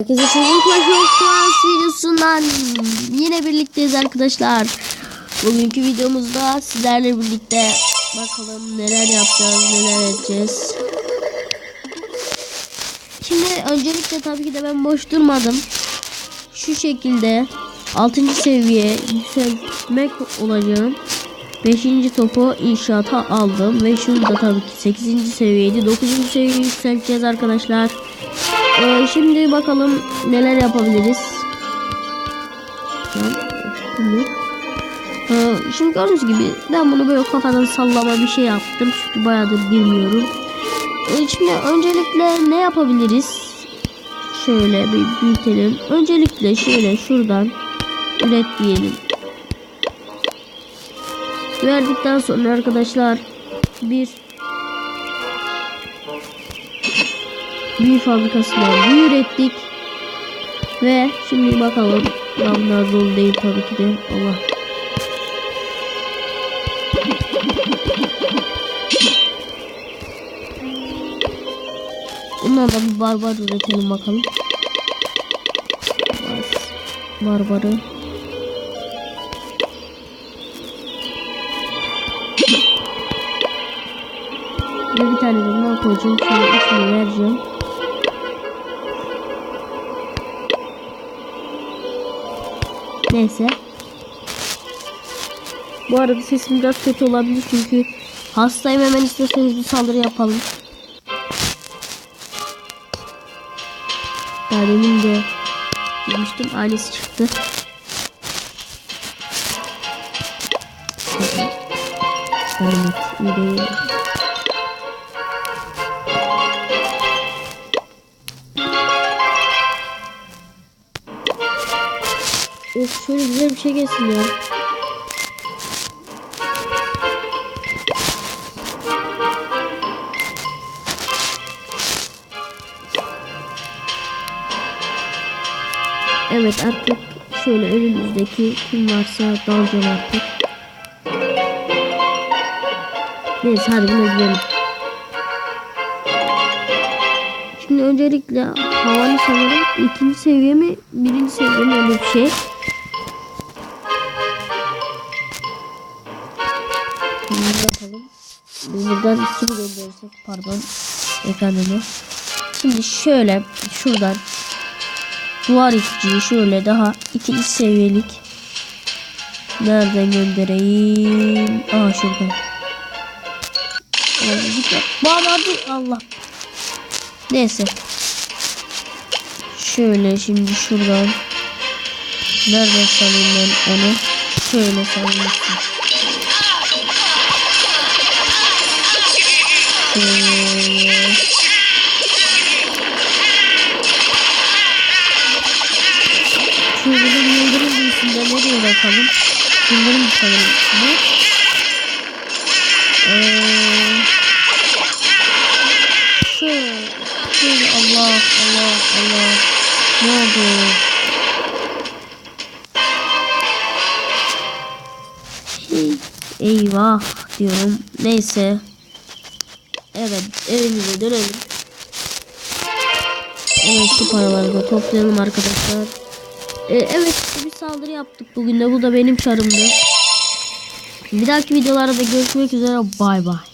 Herkese çocuklar Class videosundan yine birlikteyiz arkadaşlar. Bugünkü videomuzda sizlerle birlikte bakalım neler yapacağız, neler edeceğiz. Şimdi öncelikle tabii ki de ben boş durmadım. Şu şekilde 6. seviye yükselmek olacağım. 5. topu inşaata aldım ve şunu da tabii ki 8. seviyeydi. 9. seviye yükselteceğiz arkadaşlar. Ee, şimdi bakalım neler yapabiliriz. Ee, şimdi gördüğünüz gibi ben bunu böyle kafadan sallama bir şey yaptım. Çünkü bayağıdır bilmiyorum. Ee, şimdi öncelikle ne yapabiliriz? Şöyle bir büyütelim. Öncelikle şöyle şuradan üret diyelim. Verdikten sonra arkadaşlar bir büyü fabrikasından büyü ürettik. Ve şimdi bakalım. Bunlar dolu değil tabii ki de. Allah. Bundan da bir barbar üretelim bakalım. Bar barbarı. Ve bir tane de bundan koyacağım. Şöyle ismini vereceğim. Neyse. Bu arada sesim biraz kötü olabilir çünkü hastayım hemen isterseniz bir saldırı yapalım. Daha de demiştim ailesi çıktı. Evet, iyi değil. Of şöyle güzel bir şey gelsin ya. Evet artık şöyle önümüzdeki kim varsa dalacağım artık. Neyse hadi buna gidelim. Şimdi öncelikle havanı sanırım ikinci seviye mi birinci seviye mi öyle bir şey. Bakalım. Biz buradan iki mi gönderirsek pardon ekranını. Şimdi şöyle şuradan duvar iticiyi şöyle daha ikinci seviyelik nereden göndereyim? Aa şuradan. Dur Allah. Neyse. Şöyle şimdi şuradan. Nereden salayım ben onu? Şöyle salayım. Bir yıldırım büyüsünde ne diyor bakalım. Yıldırım sanırım bu. Eee şöyle, şöyle Allah Allah Allah ne oldu? Eyvah diyorum. Neyse. Evet evimize dönelim. Evet şu paraları da toplayalım arkadaşlar. Ee, evet bir saldırı yaptık bugün de. Bu da benim çarımdı. Bir dahaki videolarda görüşmek üzere. Bay bay.